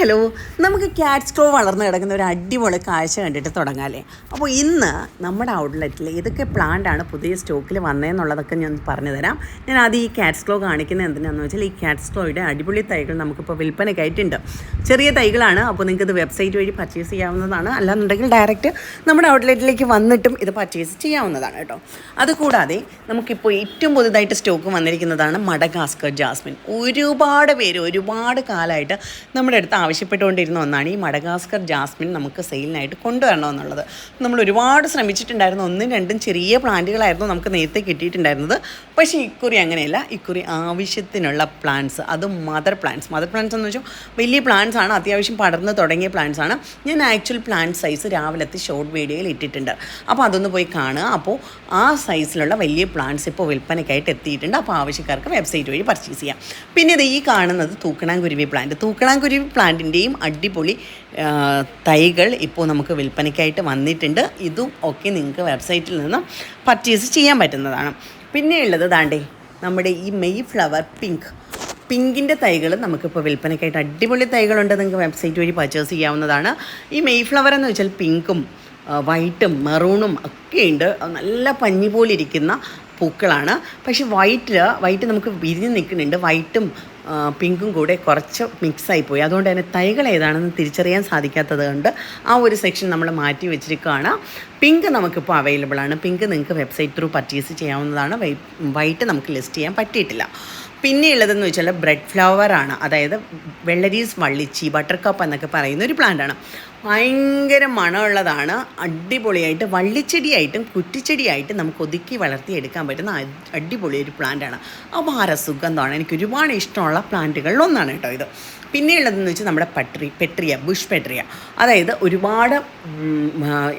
Hello നമുക്ക് cats ക്ലോ വളർന്നു കിടക്കുന്ന ഒരു അടിപൊളി കാഴ്ച കണ്ടിട്ട് തുടങ്ങാമല്ലേ അപ്പോൾ ഇന്ന് നമ്മുടെ ഔട്ട്ലെറ്റിൽ ഏതൊക്കെ പ്ലാന്റാണ് പുതിയ സ്റ്റോക്കിൽ വന്നതെന്നുള്ളതൊക്കെ ഞാൻ പറഞ്ഞു തരാം. ഞാൻ ആദ്യം ഈ ക്യാറ്റ്സ് ക്ലോ കാണിക്കുന്നത് എന്തിനാണെന്ന് വെച്ചാൽ ഈ ക്യാറ്റ്സ് ക്ലോയുടെ അടിപൊളി തൈകൾ നമുക്കിപ്പോൾ വിൽപ്പനയ്ക്കായിട്ടുണ്ട്. ചെറിയ തൈകളാണ് അപ്പോൾ നിങ്ങൾക്ക് ഇത് വെബ്സൈറ്റ് വഴി പർച്ചേസ് ചെയ്യാവുന്നതാണ്. അല്ലാന്നുണ്ടെങ്കിൽ ഡയറക്റ്റ് നമ്മുടെ ഔട്ട്ലെറ്റിലേക്ക് വന്നിട്ടും ഇത് പർച്ചേസ് ചെയ്യാവുന്നതാണ് കേട്ടോ. അതുകൂടാതെ നമുക്കിപ്പോൾ ഏറ്റവും പുതുതായിട്ട് സ്റ്റോക്ക് വന്നിരിക്കുന്നതാണ് മഡഗാസ്കർ ജാസ്മിൻ. ഒരുപാട് പേര് ഒരുപാട് കാലമായിട്ട് നമ്മുടെ അടുത്ത് ആവശ്യപ്പെട്ടുകൊണ്ടിരുന്ന ഒന്നാണ് ഈ മഡഗാസ്കർ ജാസ്മിൻ നമുക്ക് സെയിലിനായിട്ട് കൊണ്ടുവരണമെന്നുള്ളത്. നമ്മൾ ഒരുപാട് ശ്രമിച്ചിട്ടുണ്ടായിരുന്നു. ഒന്നും രണ്ടും ചെറിയ പ്ലാന്റുകളായിരുന്നു നമുക്ക് നേരത്തെ കിട്ടിയിട്ടുണ്ടായിരുന്നത്. പക്ഷേ ഇക്കുറി അങ്ങനെയല്ല. ഇക്കുറി ആവശ്യത്തിനുള്ള പ്ലാന്റ്സ് അത് മദർ പ്ലാന്റ്സ്. മദർ പ്ലാന്റ്സ് എന്ന് വെച്ചാൽ വലിയ പ്ലാന്റ്സ് ആണ്. അത്യാവശ്യം പടർന്ന് തുടങ്ങിയ പ്ലാന്റ്സ് ആണ്. ഞാൻ ആക്ച്വൽ പ്ലാന്റ് സൈസ് രാവിലത്തെ ഷോർട്ട് വീഡിയോയിൽ ഇട്ടിട്ടുണ്ട്. അപ്പോൾ അതൊന്ന് പോയി കാണുക. അപ്പോൾ ആ സൈസിലുള്ള വലിയ പ്ലാന്റ്സ് ഇപ്പോൾ വിൽപ്പനയ്ക്കായിട്ട് എത്തിയിട്ടുണ്ട്. അപ്പോൾ ആവശ്യക്കാർക്ക് വെബ്സൈറ്റ് വഴി പർച്ചേസ് ചെയ്യാം. പിന്നെ ഇത് ഈ കാണുന്നത് തൂക്കണാങ്കുരുവി പ്ലാന്റ്. തൂക്കണാങ്കുരുവി പ്ലാന്റിന്റെയും അടിപൊളി തൈകൾ ഇപ്പോൾ നമുക്ക് വിൽപ്പനയ്ക്കായിട്ട് വന്നിട്ടുണ്ട്. ഇതും ഒക്കെ നിങ്ങൾക്ക് വെബ്സൈറ്റിൽ നിന്ന് പർച്ചേസ് ചെയ്യാൻ പറ്റുന്നതാണ്. പിന്നെ ഉള്ളത് ദാണ്ടേ നമ്മുടെ ഈ മെയ് ഫ്ലവർ പിങ്ക് പിങ്കിന്റെ തൈകൾ നമുക്കിപ്പോൾ വിൽപ്പനയ്ക്കായിട്ട് അടിപൊളി തൈകളുണ്ട് നിങ്ങൾക്ക് വെബ്സൈറ്റ് വഴി പർച്ചേസ് ചെയ്യാവുന്നതാണ്. ഈ മെയ് ഫ്ലവർ എന്ന് വെച്ചാൽ പിങ്കും വൈറ്റും മെറൂണും ഒക്കെയുണ്ട് നല്ല പഞ്ഞി പോലെ ഇരിക്കുന്ന പൂക്കളാണ്. പക്ഷേ വൈറ്റിൽ വൈറ്റ് നമുക്ക് വിരിഞ്ഞ് നിൽക്കുന്നുണ്ട്. വൈറ്റും പിങ്കും കൂടെ കുറച്ച് മിക്സായി പോയി അതുകൊണ്ട് തന്നെ തൈകൾ ഏതാണെന്ന് തിരിച്ചറിയാൻ സാധിക്കാത്തത് കൊണ്ട് ആ ഒരു സെക്ഷൻ നമ്മൾ മാറ്റി വെച്ചിരിക്കുകയാണ്. പിങ്ക് നമുക്കിപ്പോൾ അവൈലബിൾ ആണ്. പിങ്ക് നിങ്ങൾക്ക് വെബ്സൈറ്റ് ത്രൂ പർച്ചേസ് ചെയ്യാവുന്നതാണ്. വൈ വൈറ്റ് നമുക്ക് ലിസ്റ്റ് ചെയ്യാൻ പറ്റിയിട്ടില്ല. പിന്നെ ഉള്ളതെന്ന് വെച്ചാൽ ബ്രെഡ് ഫ്ലവർ ആണ്. അതായത് വെള്ളരീസ് വള്ളിച്ചി ബട്ടർ കപ്പ് എന്നൊക്കെ പറയുന്ന ഒരു പ്ലാന്റ് ആണ്. ഭയങ്കര മണമുള്ളതാണ്. അടിപൊളിയായിട്ട് വള്ളിച്ചെടിയായിട്ടും കുറ്റിച്ചെടിയായിട്ടും നമുക്ക് ഒതുക്കി വളർത്തി എടുക്കാൻ പറ്റുന്ന അടിപൊളി ഒരു പ്ലാന്റാണ് അപാര സുഗന്ധമാണ്. എനിക്ക് ഒരുപാട് ഇഷ്ടമുള്ള പ്ലാന്റുകളിൽ ഒന്നാണ് കേട്ടോ ഇത്. പിന്നെയുള്ളതെന്ന് വെച്ചാൽ നമ്മുടെ പട്രി പെട്രിയ ബുഷ് പെട്രിയ. അതായത് ഒരുപാട്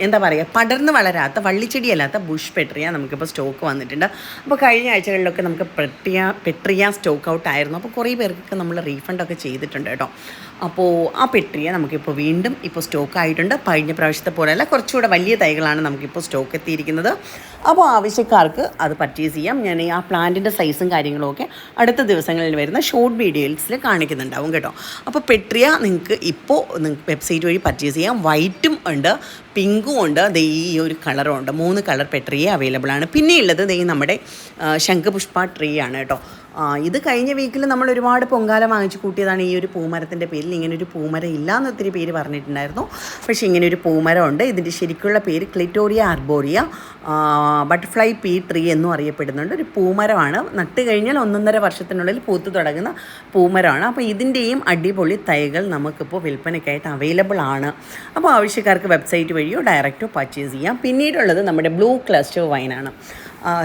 എന്താ പറയുക പടർന്ന് വളരാത്ത വള്ളിച്ചെടിയല്ലാത്ത ബുഷ് പെട്രിയ നമുക്കിപ്പോൾ സ്റ്റോക്ക് വന്നിട്ടുണ്ട്. അപ്പോൾ കഴിഞ്ഞ ആഴ്ചകളിലൊക്കെ നമുക്ക് പെട്രിയ പെട്രിയ സ്റ്റോക്ക് ഔട്ട് ആയിരുന്നു. അപ്പോൾ കുറേ പേർക്കൊക്കെ നമ്മൾ റീഫണ്ടൊക്കെ ചെയ്തിട്ടുണ്ട് കേട്ടോ. അപ്പോൾ ആ പെട്രിയ നമുക്കിപ്പോൾ വീണ്ടും ഇപ്പോൾ സ്റ്റോക്ക് ആയിട്ടുണ്ട്. കഴിഞ്ഞ പ്രാവശ്യത്തെ പോലെയല്ല കുറച്ചുകൂടെ വലിയ തൈകളാണ് നമുക്കിപ്പോൾ സ്റ്റോക്ക് എത്തിയിരിക്കുന്നത്. അപ്പോൾ ആവശ്യക്കാർക്ക് അത് പർച്ചേസ് ചെയ്യാം. ഞാൻ ആ പ്ലാന്റിന്റെ സൈസും കാര്യങ്ങളും ഒക്കെ അടുത്ത ദിവസങ്ങളിൽ വരുന്ന ഷോർട്ട് വീഡിയോസിൽ കാണിക്കുന്നുണ്ടാവും കേട്ടോ. അപ്പോൾ പെട്രിയ നിങ്ങൾക്ക് ഇപ്പോൾ നിങ്ങൾക്ക് വെബ്സൈറ്റ് വഴി പർച്ചേസ് ചെയ്യാം. വൈറ്റും ഉണ്ട് പിങ്കും ഉണ്ട്. ദേ ഈ ഒരു കളറും ഉണ്ട്. മൂന്ന് കളർ പെട്രിയ അവൈലബിൾ ആണ്. പിന്നെയുള്ളത് ദേ നമ്മുടെ ശംഖുപുഷ്പ ട്രീ ആണ് കേട്ടോ. ഇത് കഴിഞ്ഞ വീക്കിൽ നമ്മൾ ഒരുപാട് പൊങ്കാല വാങ്ങിച്ചു കൂട്ടിയതാണ് ഈ ഒരു പൂമരത്തിന്റെ പേരിൽ. ഇങ്ങനെ ഒരു പൂമരം ഇല്ല എന്ന് ഒത്തിരി പേര് പറഞ്ഞിട്ടുണ്ടായിരുന്നു. പക്ഷേ ഇങ്ങനെ ഒരു പൂമരം ഉണ്ട്. ഇതിന്റെ ശരിക്കുള്ള പേര് clitoria arborea butterfly pea tree എന്നും അറിയപ്പെടുന്നുണ്ട്. ഒരു പൂമരമാണ്. നട്ട് കഴിഞ്ഞാൽ ഒന്നൊന്നര വർഷത്തിനുള്ളിൽ പൂത്ത് തുടങ്ങുന്ന പൂമരമാണ്. അപ്പോൾ ഇതിന്റെയും അടിപൊളി തൈകൾ നമുക്കിപ്പോൾ വിൽപ്പനയ്ക്കായിട്ട് അവൈലബിൾ ആണ്. അപ്പോൾ ആവശ്യക്കാർക്ക് വെബ്സൈറ്റ് വഴിയോ ഡയറക്റ്റോ പർച്ചേസ് ചെയ്യാം. പിന്നീടുള്ളത് നമ്മുടെ ബ്ലൂ ക്ലസ്റ്റർ വൈനാണ്.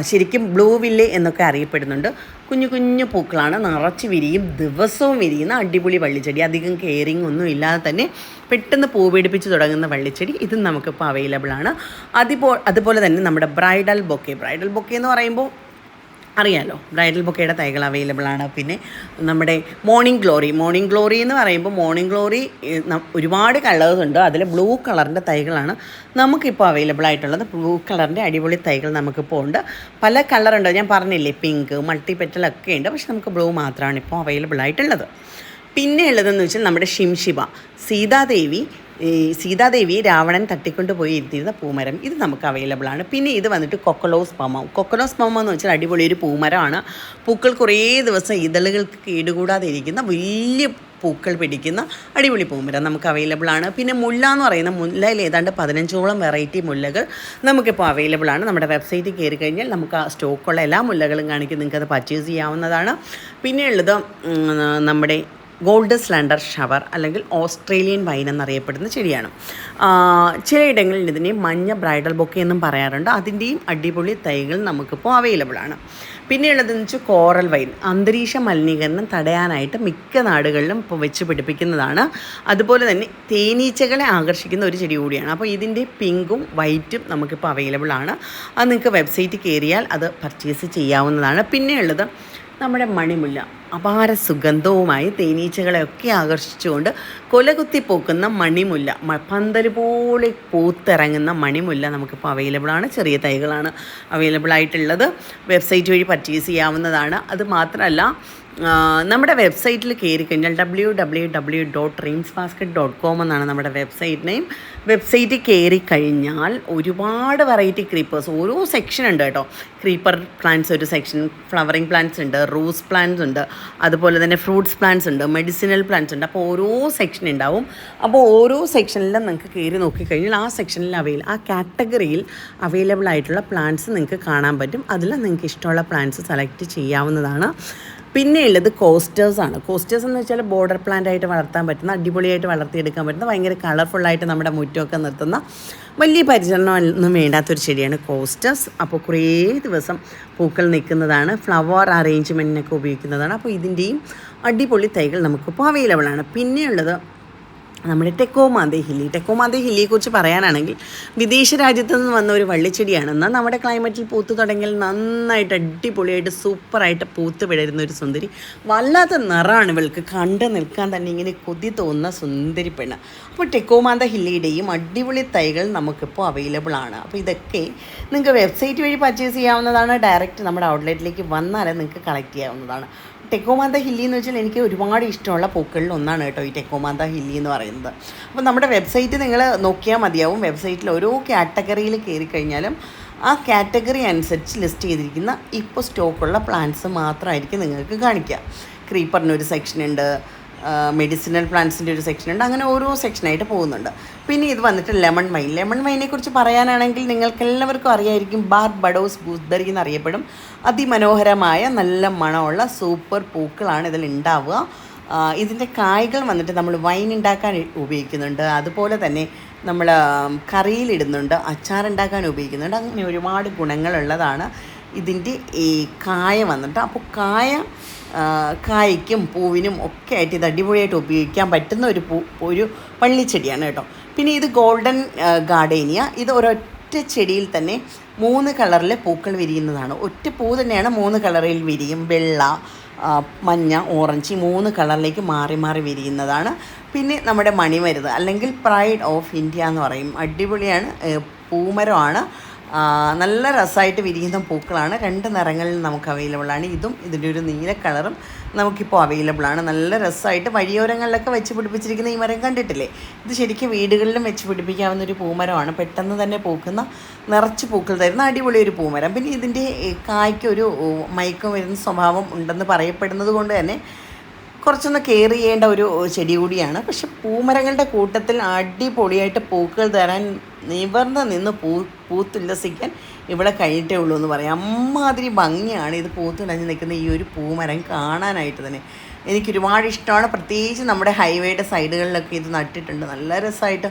ശരിക്കും ബ്ലൂ വില്ല് എന്നൊക്കെ അറിയപ്പെടുന്നുണ്ട്. കുഞ്ഞു കുഞ്ഞു പൂക്കളാണ്. നിറച്ച് വിരിയും ദിവസവും വിരിയുന്ന അടിപൊളി വള്ളിച്ചെടി. അധികം കെയറിങ് ഒന്നും ഇല്ലാതെ തന്നെ പെട്ടെന്ന് പൂ പിടിപ്പിച്ച് തുടങ്ങുന്ന വള്ളിച്ചെടി ഇതും നമുക്കിപ്പോൾ അവൈലബിൾ ആണ്. അതിപ്പോൾ അതുപോലെ തന്നെ നമ്മുടെ ബ്രൈഡൽ ബൊക്കെ. ബ്രൈഡൽ ബൊക്കെ എന്ന് പറയുമ്പോൾ അറിയാലോ. ബ്രൈഡൽ ബൊക്കയുടെ തൈകൾ അവൈലബിൾ ആണ്. പിന്നെ നമ്മുടെ മോർണിംഗ് ഗ്ലോറി മോർണിംഗ് ഗ്ലോറി എന്ന് പറയുമ്പോൾ മോർണിംഗ് ഗ്ലോറി ഒരുപാട് കളേഴ്സ് ഉണ്ട്. അതിൽ ബ്ലൂ കളറിന്റെ തൈകളാണ് നമുക്കിപ്പോൾ അവൈലബിൾ ആയിട്ടുള്ളത്. ബ്ലൂ കളറിന്റെ അടിപൊളി തൈകൾ നമുക്കിപ്പോൾ ഉണ്ട്. പല കളറുണ്ട് ഞാൻ പറഞ്ഞില്ലേ പിങ്ക് മൾട്ടി പെറ്റലൊക്കെ ഉണ്ട്. പക്ഷെ നമുക്ക് ബ്ലൂ മാത്രമാണ് ഇപ്പോൾ അവൈലബിൾ ആയിട്ടുള്ളത്. പിന്നെ ഉള്ളതെന്ന് വെച്ചാൽ നമ്മുടെ ഷിംഷിബ സീതാദേവി ഈ സീതാദേവി രാവണൻ തട്ടിക്കൊണ്ട് പോയി ഇരുത്തിയിരുന്ന പൂമരം ഇത് നമുക്ക് അവൈലബിൾ ആണ്. പിന്നെ ഇത് വന്നിട്ട് കൊക്കലോസ് പമ കൊക്കലോസ് പമ എന്ന് വെച്ചാൽ അടിപൊളി ഒരു പൂമരമാണ്. പൂക്കൾ കുറേ ദിവസം ഇതളുകൾക്ക് കേടുകൂടാതെ ഇരിക്കുന്ന വലിയ പൂക്കൾ പിടിക്കുന്ന അടിപൊളി പൂമരം നമുക്ക് അവൈലബിൾ ആണ്. പിന്നെ മുല്ല എന്ന് പറയുന്ന മുല്ലയിൽ ഏതാണ്ട് പതിനഞ്ചോളം വെറൈറ്റി മുല്ലകൾ നമുക്കിപ്പോൾ അവൈലബിൾ ആണ്. നമ്മുടെ വെബ്സൈറ്റിൽ കയറി കഴിഞ്ഞാൽ നമുക്ക് ആ സ്റ്റോക്കുള്ള എല്ലാ മുല്ലകളും കാണിക്കും. നിങ്ങൾക്കത് പർച്ചേസ് ചെയ്യാവുന്നതാണ്. പിന്നെയുള്ളത് നമ്മുടെ ഗോൾഡ് സ്ലാൻഡർ ഷവർ അല്ലെങ്കിൽ ഓസ്ട്രേലിയൻ വൈൻ എന്നറിയപ്പെടുന്ന ചെടിയാണ്. ചിലയിടങ്ങളിൽ ഇതിനെ മഞ്ഞ ബ്രൈഡൽ ബൊക്കെ എന്നും പറയാറുണ്ട്. അതിന്റെയും അടിപൊളി തൈകൾ നമുക്കിപ്പോൾ അവൈലബിൾ ആണ്. പിന്നെയുള്ളതെന്ന് വെച്ചാൽ കോറൽ വൈൻ. അന്തരീക്ഷ മലിനീകരണം തടയാനായിട്ട് മിക്ക നാടുകളിലും ഇപ്പോൾ വെച്ച് പിടിപ്പിക്കുന്നതാണ്. അതുപോലെ തന്നെ തേനീച്ചകളെ ആകർഷിക്കുന്ന ഒരു ചെടി കൂടിയാണ്. അപ്പോൾ ഇതിന്റെ പിങ്കും വൈറ്റും നമുക്കിപ്പോൾ അവൈലബിൾ ആണ്. അത് നിങ്ങൾക്ക് വെബ്സൈറ്റ് കയറിയാൽ അത് പർച്ചേസ് ചെയ്യാവുന്നതാണ്. പിന്നെയുള്ളത് നമ്മുടെ മണിമുല്ല. അപാര സുഗന്ധവുമായി തേനീച്ചകളെയൊക്കെ ആകർഷിച്ചുകൊണ്ട് കൊലകുത്തി പൂക്കുന്ന മണിമുല്ല. പന്തൽ പോലെ പൂത്തിറങ്ങുന്ന മണിമുല്ല നമുക്കിപ്പോൾ അവൈലബിൾ ആണ്. ചെറിയ തൈകളാണ് അവൈലബിൾ ആയിട്ടുള്ളത്. വെബ്സൈറ്റ് വഴി പർച്ചേസ് ചെയ്യാവുന്നതാണ്. അത് മാത്രമല്ല നമ്മുടെ വെബ്സൈറ്റിൽ കയറി കഴിഞ്ഞാൽ W W W dot Reems basket dot com എന്നാണ് നമ്മുടെ വെബ്സൈറ്റ് നെയിം വെബ്സൈറ്റിൽ കയറി കഴിഞ്ഞാൽ ഒരുപാട് വെറൈറ്റി ക്രീപ്പേഴ്സ് ഓരോ സെക്ഷൻ ഉണ്ട് കേട്ടോ. ക്രീപ്പർ പ്ലാന്റ്സ് ഒരു സെക്ഷൻ ഫ്ലവറിങ് പ്ലാന്റ്സ് ഉണ്ട് റോസ് പ്ലാന്റ്സ് ഉണ്ട്. അതുപോലെ തന്നെ ഫ്രൂട്ട്സ് പ്ലാന്റ്സ് ഉണ്ട് മെഡിസിനൽ പ്ലാന്റ്സ് ഉണ്ട്. അപ്പോൾ ഓരോ സെക്ഷൻ ഉണ്ടാവും. അപ്പോൾ ഓരോ സെക്ഷനിലും നിങ്ങൾക്ക് കയറി നോക്കിക്കഴിഞ്ഞാൽ ആ സെക്ഷനിൽ അവൈൽ ആ കാറ്റഗറിയിൽ അവൈലബിൾ ആയിട്ടുള്ള പ്ലാന്റ്സ് നിങ്ങൾക്ക് കാണാൻ പറ്റും. അതിൽ നിങ്ങൾക്ക് ഇഷ്ടമുള്ള പ്ലാന്റ്സ് സെലക്ട് ചെയ്യാവുന്നതാണ്. പിന്നെ ഉള്ളത് കോസ്റ്റേഴ്സ് എന്ന് വെച്ചാൽ ബോർഡർ പ്ലാന്റ് ആയിട്ട് വളർത്താൻ പറ്റുന്ന അടിപൊളിയായിട്ട് വളർത്തിയെടുക്കാൻ പറ്റുന്ന ഭയങ്കര കളർഫുള്ളായിട്ട് നമ്മുടെ മുറ്റമൊക്കെ നിർത്തുന്ന വലിയ പരിചരണം ഒന്നും വേണ്ടാത്തൊരു ചെടിയാണ് കോസ്റ്റേഴ്സ് അപ്പോൾ കുറേ ദിവസം പൂക്കൾ നിൽക്കുന്നതാണ് ഫ്ലവർ അറേഞ്ച്മെന്റിനൊക്കെ ഉപയോഗിക്കുന്നതാണ്. അപ്പോൾ ഇതിന്റെയും അടിപൊളി തൈകൾ നമുക്കിപ്പോൾ അവൈലബിൾ ആണ്. പിന്നെയുള്ളത് നമ്മുടെ ടെക്കോമാന്തേ ഹില്ലി. ടെക്കോമാന്തേ ഹില്ലിയെക്കുറിച്ച് പറയാനാണെങ്കിൽ വിദേശ രാജ്യത്തു നിന്ന് വന്ന ഒരു വള്ളിച്ചെടിയാണ് എന്നാൽ നമ്മുടെ ക്ലൈമറ്റിൽ പൂത്ത് തുടങ്ങിയാൽ നന്നായിട്ട് അടിപൊളിയായിട്ട് സൂപ്പറായിട്ട് പൂത്ത് വിടരുന്ന ഒരു സുന്ദരി. വല്ലാത്ത നിറമാണ് ഇവൾക്ക്. കണ്ട് നിൽക്കാൻ തന്നെ ഇങ്ങനെ കൊതി തോന്നുന്ന സുന്ദരി പെണ്ണ്. അപ്പോൾ ടെക്കോമാന്ത ഹില്ലിയുടെയും അടിപൊളി തൈകൾ നമുക്കിപ്പോൾ അവൈലബിൾ ആണ്. അപ്പോൾ ഇതൊക്കെ നിങ്ങൾക്ക് വെബ്സൈറ്റ് വഴി പർച്ചേസ് ചെയ്യാവുന്നതാണ്. ഡയറക്റ്റ് നമ്മുടെ ഔട്ട്ലെറ്റിലേക്ക് വന്നാൽ നിങ്ങൾക്ക് കളക്ട് ചെയ്യാവുന്നതാണ്. ടെക്കോമാന്ത ഹില്ലി എന്ന് വെച്ചാൽ എനിക്ക് ഒരുപാട് ഇഷ്ടമുള്ള പൂക്കളിൽ ഒന്നാണ് കേട്ടോ ഈ ടെക്കോമാന്ത ഹില്ലി എന്ന് പറയുന്നത്. അപ്പോൾ നമ്മുടെ വെബ്സൈറ്റ് നിങ്ങൾ നോക്കിയാൽ മതിയാവും. വെബ്സൈറ്റിൽ ഓരോ കാറ്റഗറിയിൽ കയറി കഴിഞ്ഞാലും ആ കാറ്റഗറി അനുസരിച്ച് ലിസ്റ്റ് ചെയ്തിരിക്കുന്ന ഇപ്പോൾ സ്റ്റോക്കുള്ള പ്ലാന്റ്സ് മാത്രമായിരിക്കും നിങ്ങൾക്ക് കാണിക്കുക. ക്രീപ്പറിനൊരു സെക്ഷൻ ഉണ്ട്. മെഡിസിനൽ പ്ലാന്റ്സിന്റെ ഒരു സെക്ഷൻ ഉണ്ട്. അങ്ങനെ ഓരോ സെക്ഷനായിട്ട് പോകുന്നുണ്ട്. പിന്നെ ഇത് വന്നിട്ട് ലെമൺ വൈൻ ലെമൺ വൈനെ കുറിച്ച് പറയാനാണെങ്കിൽ നിങ്ങൾക്ക് എല്ലാവർക്കും അറിയായിരിക്കും ബാർ ബഡോസ് ഗൂസ്ബെറി എന്നറിയപ്പെടും. അതിമനോഹരമായ നല്ല മണമുള്ള സൂപ്പർ പൂക്കളാണ് ഇതിൽ ഉണ്ടാവുക. ഇതിന്റെ കായ്കൾ വന്നിട്ട് നമ്മൾ വൈൻ ഉണ്ടാക്കാൻ ഉപയോഗിക്കുന്നുണ്ട്. അതുപോലെ തന്നെ നമ്മൾ കറിയിലിടുന്നുണ്ട് അച്ചാറുണ്ടാക്കാൻ ഉപയോഗിക്കുന്നുണ്ട്. അങ്ങനെ ഒരുപാട് ഗുണങ്ങളുള്ളതാണ് ഇതിന്റെ ഈ കായ വന്നിട്ട്. അപ്പോൾ കായ കായ്ക്കും പൂവിനും ഒക്കെ ആയിട്ട് ഇത് അടിപൊളിയായിട്ട് ഉപയോഗിക്കാൻ പറ്റുന്ന ഒരു പൂ ഒരു വള്ളിച്ചെടിയാണ് കേട്ടോ. പിന്നെ ഇത് ഗോൾഡൻ ഗാർഡേനിയ. ഇത് ഒരൊറ്റ ചെടിയിൽ തന്നെ മൂന്ന് കളറിൽ പൂക്കൾ വിരിയുന്നതാണ്. ഒറ്റ പൂ തന്നെയാണ് മൂന്ന് കളറിൽ വിരിയും. വെള്ള മഞ്ഞ ഓറഞ്ച് മൂന്ന് കളറിലേക്ക് മാറി മാറി വിരിയുന്നതാണ്. പിന്നെ നമ്മുടെ മണിമരുത് അല്ലെങ്കിൽ പ്രൈഡ് ഓഫ് ഇന്ത്യ എന്ന് പറയും. അടിപൊളിയാണ് പൂമരമാണ്. നല്ല രസമായിട്ട് വിരിയുന്ന പൂക്കളാണ്. രണ്ട് നിറങ്ങളിൽ നമുക്ക് അവൈലബിൾ ആണ്. ഇതും ഇതിന്റെ ഒരു നീല കളറും നമുക്കിപ്പോൾ അവൈലബിൾ ആണ്. നല്ല രസമായിട്ട് വഴിയോരങ്ങളിലൊക്കെ വെച്ച് പിടിപ്പിച്ചിരിക്കുന്ന ഈ മരം കണ്ടിട്ടില്ലേ? ഇത് ശരിക്കും വീടുകളിലും വെച്ച് പിടിപ്പിക്കാവുന്ന ഒരു പൂമരമാണ്. പെട്ടെന്ന് തന്നെ പൂക്കുന്ന നിറച്ച് പൂക്കൾ തരുന്ന അടിപൊളി ഒരു പൂമരം. പിന്നെ ഇതിന്റെ കായ്ക്കൊരു മയക്കം വരുന്ന സ്വഭാവം ഉണ്ടെന്ന് പറയപ്പെടുന്നത് കൊണ്ട് തന്നെ കുറച്ചൊന്ന് കെയർ ചെയ്യേണ്ട ഒരു ചെടി കൂടിയാണ്. പക്ഷെ പൂമരങ്ങളുടെ കൂട്ടത്തിൽ അടിപൊളിയായിട്ട് പൂക്കൾ തരാൻ നിവർന്ന് നിന്ന് പൂ പൂത്തുല്ലസിക്കാൻ ഇവിടെ കഴിഞ്ഞിട്ടേ ഉള്ളൂ എന്ന് പറയാം. അമ്മാതിരി ഭംഗിയാണ് ഇത് പൂത്തുലഞ്ഞ് നിൽക്കുന്ന ഈ ഒരു പൂമരം കാണാനായിട്ട് തന്നെ. എനിക്ക് ഒരുപാട് ഇഷ്ടമാണ്. പ്രത്യേകിച്ച് നമ്മുടെ ഹൈവേയുടെ സൈഡുകളിലൊക്കെ ഇത് നട്ടിട്ടുണ്ട്. നല്ല രസമായിട്ട്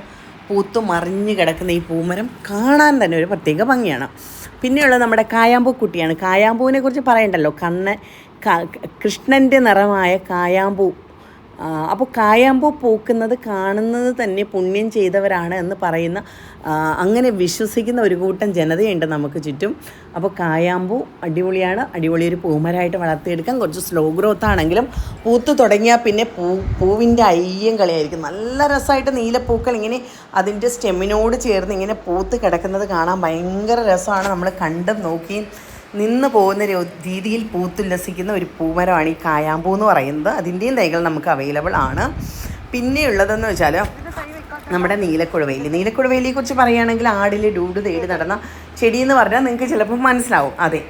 പൂത്തു മറിഞ്ഞ് കിടക്കുന്ന ഈ പൂമരം കാണാൻ തന്നെ ഒരു പ്രത്യേക ഭംഗിയാണ്. പിന്നെയുള്ളത് നമ്മുടെ കായാമ്പൂ കുട്ടിയാണ് കായാമ്പൂവിനെ കുറിച്ച് പറയണ്ടല്ലോ. കണ്ണൻ ക- കൃഷ്ണന്റെ നിറമായ കായാമ്പൂ. അപ്പോൾ കായാമ്പൂ പൂക്കുന്നത് കാണുന്നത് തന്നെ പുണ്യം ചെയ്തവരാണ് എന്ന് പറയുന്ന അങ്ങനെ വിശ്വസിക്കുന്ന ഒരു കൂട്ടം ജനതയുണ്ട് നമുക്ക് ചുറ്റും. അപ്പോൾ കായാമ്പൂ അടിപൊളിയാണ്. അടിപൊളി ഒരു പൂമരമായിട്ട് വളർത്തിയെടുക്കാൻ കുറച്ച് സ്ലോ ഗ്രോത്ത് ആണെങ്കിലും പൂത്ത് തുടങ്ങിയാൽ പിന്നെ പൂ പൂവിന്റെ അയ്യം കളിയായിരിക്കും. നല്ല രസമായിട്ട് നീലപ്പൂക്കൾ ഇങ്ങനെ അതിന്റെ സ്റ്റെമ്മിനോട് ചേർന്ന് ഇങ്ങനെ പൂത്ത് കിടക്കുന്നത് കാണാൻ ഭയങ്കര രസമാണ്. നമ്മൾ കണ്ടും നോക്കിയും നിന്ന് പോകുന്ന രീതിയിൽ പൂത്തുല്ലസിക്കുന്ന ഒരു പൂമരമാണ് ഈ കായാമ്പൂ എന്ന് പറയുന്നത്. അതിന്റെയും തൈകൾ നമുക്ക് അവൈലബിൾ ആണ്. പിന്നെയുള്ളതെന്ന് വെച്ചാൽ നമ്മുടെ നീലക്കുഴവേലി നീലക്കുഴവേലിയെ കുറിച്ച് പറയുകയാണെങ്കിൽ ആടിൽ ഡൂഡ് തേടി നടന്ന ചെടി എന്ന് പറഞ്ഞാൽ നിങ്ങൾക്ക് ചിലപ്പോൾ മനസ്സിലാവും. അതെ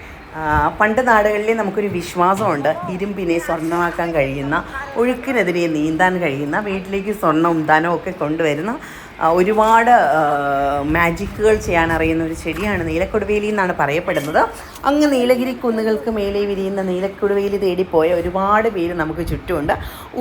പണ്ട് നാടുകളിൽ നമുക്കൊരു വിശ്വാസമുണ്ട്. ഇരുമ്പിനെ സ്വർണമാക്കാൻ കഴിയുന്ന ഒഴുക്കിനെതിരെ നീന്താൻ കഴിയുന്ന വീട്ടിലേക്ക് സ്വർണവും ധനവും ഒക്കെ കൊണ്ടുവരുന്ന ഒരുപാട് മാജിക്കുകൾ ചെയ്യാൻ അറിയുന്ന ഒരു ചെടിയാണ് നീലക്കൊടുവേലി എന്നാണ് പറയപ്പെടുന്നത്. അങ്ങ് നീലഗിരി കുന്നുകൾക്ക് മേലെ വിരിയുന്ന നീലക്കൊടുവേലി തേടിപ്പോയ ഒരുപാട് പേര് നമുക്ക് ചുറ്റുമുണ്ട്.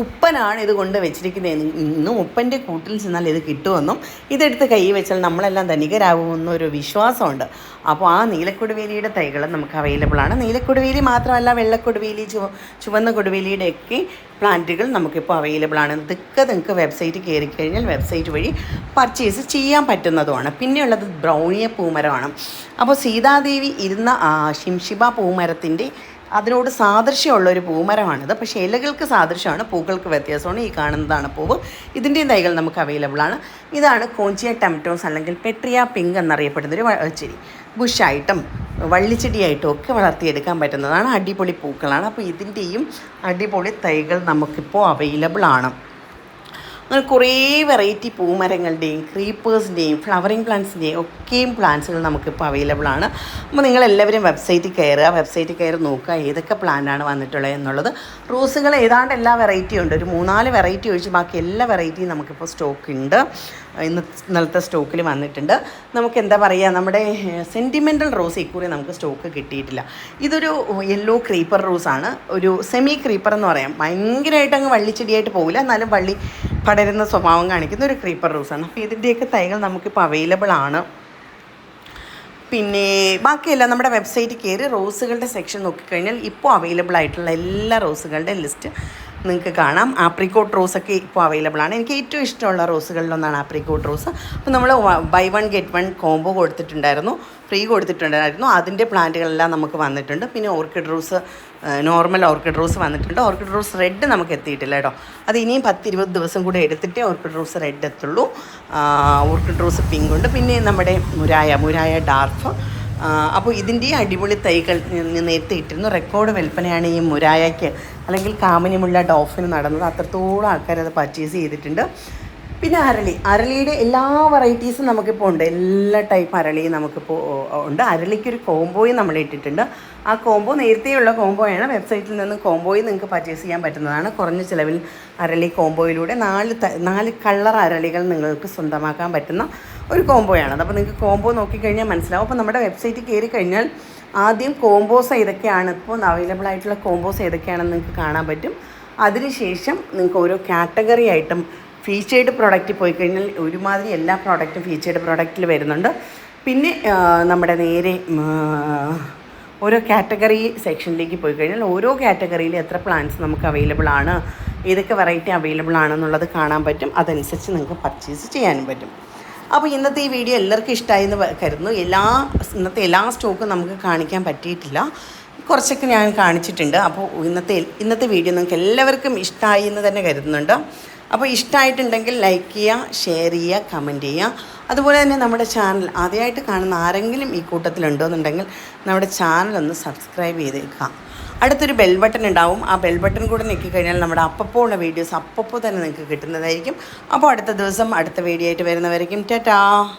ഉപ്പനാണ് ഇത് കൊണ്ട് വെച്ചിരിക്കുന്നത്. ഇന്നും ഉപ്പന്റെ കൂട്ടിൽ ചെന്നാൽ ഇത് കിട്ടുമെന്നും ഇതെടുത്ത് കൈ വെച്ചാൽ നമ്മളെല്ലാം ധനികരാകുമെന്നൊരു വിശ്വാസമുണ്ട്. അപ്പോൾ ആ നീലക്കൊടുവേലിയുടെ തൈകൾ നമുക്ക് അവൈലബിൾ ആണ്. നീലക്കൊടുവേലി മാത്രമല്ല വെള്ളക്കൊടുവേലി ചുവ ചുവന്ന കൊടുവേലിയുടെയൊക്കെ പ്ലാന്റുകൾ നമുക്കിപ്പോൾ അവൈലബിൾ ആണ്. ഇതൊക്കെ നിങ്ങൾക്ക് വെബ്സൈറ്റ് കയറി കഴിഞ്ഞാൽ വെബ്സൈറ്റ് വഴി പർച്ചേസ് ചെയ്യാൻ പറ്റുന്നതുമാണ്. പിന്നെയുള്ളത് ബ്രൗണിയ പൂമരമാണ്. അപ്പോൾ സീതാദേവി ഇരുന്ന ശിംഷിബ പൂമരത്തിന്റെ അതിനോട് സാദൃശ്യമുള്ള ഒരു പൂമരമാണിത്. പക്ഷേ ഇലകൾക്ക് സാദൃശ്യമാണ് പൂക്കൾക്ക് വ്യത്യാസമാണ്. ഈ കാണുന്നതാണ് പൂവ്. ഇതിന്റെയും തൈകൾ നമുക്ക് അവൈലബിൾ ആണ്. ഇതാണ് കോഞ്ചിയ ടെംറ്റോസ് അല്ലെങ്കിൽ പെട്രിയ പിങ്ക് എന്നറിയപ്പെടുന്നൊരു ചെടി. ബുഷായിട്ടും വള്ളിച്ചെടിയായിട്ടും ഒക്കെ വളർത്തിയെടുക്കാൻ പറ്റുന്നതാണ്. അടിപൊളി പൂക്കളാണ്. അപ്പോൾ ഇതിന്റെയും അടിപൊളി തൈകൾ നമുക്കിപ്പോൾ അവൈലബിൾ ആണ്. അങ്ങനെ കുറേ വെറൈറ്റി പൂമരങ്ങളുടെയും ക്രീപ്പേഴ്സിന്റെയും ഫ്ലവറിങ് പ്ലാന്റ്സിന്റെയും ഒക്കെയും പ്ലാന്റ്സുകൾ നമുക്കിപ്പോൾ അവൈലബിൾ ആണ്. അപ്പോൾ നിങ്ങളെല്ലാവരും വെബ്സൈറ്റിൽ കയറുക. വെബ്സൈറ്റിൽ കയറി നോക്കുക ഏതൊക്കെ പ്ലാന്റാണ് വന്നിട്ടുള്ളത് എന്നുള്ളത്. റോസുകൾ ഏതാണ്ട് എല്ലാ വെറൈറ്റിയും ഉണ്ട്. ഒരു മൂന്നാൽ വെറൈറ്റി ഒഴിച്ച് ബാക്കി എല്ലാ വെറൈറ്റിയും നമുക്കിപ്പോൾ സ്റ്റോക്ക് ഉണ്ട്. ഇന്ന് ഇന്നലത്തെ സ്റ്റോക്കിൽ വന്നിട്ടുണ്ട്. നമുക്ക് എന്താ പറയുക നമ്മുടെ സെന്റിമെന്റൽ റോസ് ഇക്കുറി നമുക്ക് സ്റ്റോക്ക് കിട്ടിയിട്ടില്ല. ഇതൊരു യെല്ലോ ക്രീപ്പർ റോസാണ് ഒരു സെമി ക്രീപ്പർ എന്ന് പറയാം. ഭയങ്കരമായിട്ട് അങ്ങ് വള്ളിച്ചെടിയായിട്ട് പോകില്ല എന്നാലും വള്ളി പടരുന്ന സ്വഭാവം കാണിക്കുന്ന ഒരു ക്രീപ്പർ റോസാണ് അപ്പോൾ ഇതിന്റെയൊക്കെ തൈകൾ നമുക്കിപ്പോൾ അവൈലബിൾ ആണ്. പിന്നെ ബാക്കിയെല്ലാം നമ്മുടെ വെബ്സൈറ്റ് കയറി റോസുകളുടെ സെക്ഷൻ നോക്കിക്കഴിഞ്ഞാൽ ഇപ്പോൾ അവൈലബിൾ ആയിട്ടുള്ള എല്ലാ റോസുകളുടെ ലിസ്റ്റ് നിങ്ങൾക്ക് കാണാം. ആപ്രിക്കോട്ട് റോസൊക്കെ ഇപ്പോൾ അവൈലബിൾ ആണ്. എനിക്ക് ഏറ്റവും ഇഷ്ടമുള്ള റോസുകളിലൊന്നാണ് ആപ്രിക്കോട്ട് റോസ്. അപ്പോൾ നമ്മൾ buy one get one combo കൊടുത്തിട്ടുണ്ടായിരുന്നു. ഫ്രീ കൊടുത്തിട്ടുണ്ടായിരുന്നു. അതിന്റെ പ്ലാന്റുകളെല്ലാം നമുക്ക് വന്നിട്ടുണ്ട്. പിന്നെ orchid rose normal orchid rose വന്നിട്ടുണ്ട്. ഓർക്കിഡ് റോസ് റെഡ് നമുക്ക് എത്തിയിട്ടില്ല കേട്ടോ. അത് ഇനിയും പത്ത് ഇരുപത് ദിവസം കൂടെ എടുത്തിട്ടേ ഓർക്കിഡ് റോസ് റെഡ് എത്തുള്ളൂ. ഓർക്കിഡ് റോസ് പിങ്ക് ഉണ്ട്. പിന്നെ നമ്മുടെ മുരായ മുരായ ഡാർക്ക് അപ്പോൾ ഇതിന്റെ അടിപൊളി തൈകൾ നേരത്തെ ഇട്ടിരുന്നു. റെക്കോർഡ് വിൽപ്പനയാണ് ഈ മുരായയ്ക്ക് അല്ലെങ്കിൽ കാമനിമുള്ള ഡോഫിന് നടന്നത്. അത്രത്തോളം ആൾക്കാർ അത് പർച്ചേസ് ചെയ്തിട്ടുണ്ട്. പിന്നെ അരളി. അരളിയുടെ എല്ലാ വെറൈറ്റീസും നമുക്കിപ്പോൾ ഉണ്ട്. എല്ലാ ടൈപ്പ് അരളിയും നമുക്കിപ്പോൾ ഉണ്ട്. അരളിക്കൊരു കോംബോയും നമ്മൾ ഇട്ടിട്ടുണ്ട്. ആ കോംബോ നേരത്തെയുള്ള കോംബോയാണ് വെബ്സൈറ്റിൽ നിന്ന് കോംബോയും നിങ്ങൾക്ക് പർച്ചേസ് ചെയ്യാൻ പറ്റുന്നതാണ്. കുറഞ്ഞ ചിലവിൽ അരളി കോംബോയിലൂടെ നാല് നാല് കളർ അരളികൾ നിങ്ങൾക്ക് സ്വന്തമാക്കാൻ പറ്റുന്ന ഒരു കോംബോയാണ് അപ്പോൾ നിങ്ങൾക്ക് കോംബോ നോക്കിക്കഴിഞ്ഞാൽ മനസ്സിലാവും. അപ്പോൾ നമ്മുടെ വെബ്സൈറ്റിൽ കയറി കഴിഞ്ഞാൽ ആദ്യം കോംബോസ് ഏതൊക്കെയാണ്? ഇപ്പോൾ അവൈലബിൾ ആയിട്ടുള്ള കോംബോസ് ഏതൊക്കെയാണെന്ന് നിങ്ങൾക്ക് കാണാൻ പറ്റും. അതിനുശേഷം നിങ്ങൾക്ക് ഓരോ കാറ്റഗറി ആയിട്ടും ഫീച്ചേർഡ് പ്രോഡക്റ്റ് പോയി കഴിഞ്ഞാൽ ഒരുമാതിരി എല്ലാ പ്രോഡക്റ്റും ഫീച്ചേർഡ് പ്രോഡക്റ്റിൽ വരുന്നുണ്ട്. പിന്നെ നമ്മുടെ നേരെ ഓരോ കാറ്റഗറി സെക്ഷനിലേക്ക് പോയി കഴിഞ്ഞാൽ ഓരോ കാറ്റഗറിയിൽ എത്ര പ്ലാന്റ്സ് നമുക്ക് അവൈലബിൾ ആണ് ഏതൊക്കെ വെറൈറ്റി അവൈലബിൾ ആണെന്നുള്ളത് കാണാൻ പറ്റും. അതനുസരിച്ച് നിങ്ങൾക്ക് പർച്ചേസ് ചെയ്യാനും പറ്റും. അപ്പോൾ ഇന്നത്തെ ഈ വീഡിയോ എല്ലാവർക്കും ഇഷ്ടമായി എന്ന് കരുതുന്നു. എല്ലാ ഇന്നത്തെ എല്ലാ സ്റ്റോക്കും നമുക്ക് കാണിക്കാൻ പറ്റിയിട്ടില്ല. കുറച്ചൊക്കെ ഞാൻ കാണിച്ചിട്ടുണ്ട്. അപ്പോൾ ഇന്നത്തെ ഇന്നത്തെ വീഡിയോ നിങ്ങൾക്ക് എല്ലാവർക്കും ഇഷ്ടമായി എന്ന് തന്നെ കരുതുന്നുണ്ട്. അപ്പോൾ ഇഷ്ടമായിട്ടുണ്ടെങ്കിൽ ലൈക്ക് ചെയ്യുക ഷെയർ ചെയ്യുക കമന്റ് ചെയ്യുക. അതുപോലെ തന്നെ നമ്മുടെ ചാനൽ ആദ്യമായിട്ട് കാണുന്ന ആരെങ്കിലും ഈ കൂട്ടത്തിലുണ്ടോയെന്നുണ്ടെങ്കിൽ നമ്മുടെ ചാനൽ ഒന്ന് സബ്സ്ക്രൈബ് ചെയ്തേക്കുക. അടുത്തൊരു ബെൽ ബട്ടൺ ഉണ്ടാവും. ആ ബെൽ ബട്ടൺ കൂടെ കഴിഞ്ഞാൽ നമ്മുടെ അപ്പപ്പോൾ ഉള്ള വീഡിയോസ് അപ്പപ്പോൾ തന്നെ നിങ്ങൾക്ക് കിട്ടുന്നതായിരിക്കും. അപ്പോൾ അടുത്ത ദിവസം അടുത്ത വീഡിയോ ആയിട്ട് വരുന്നവരേക്കും ടാറ്റാ!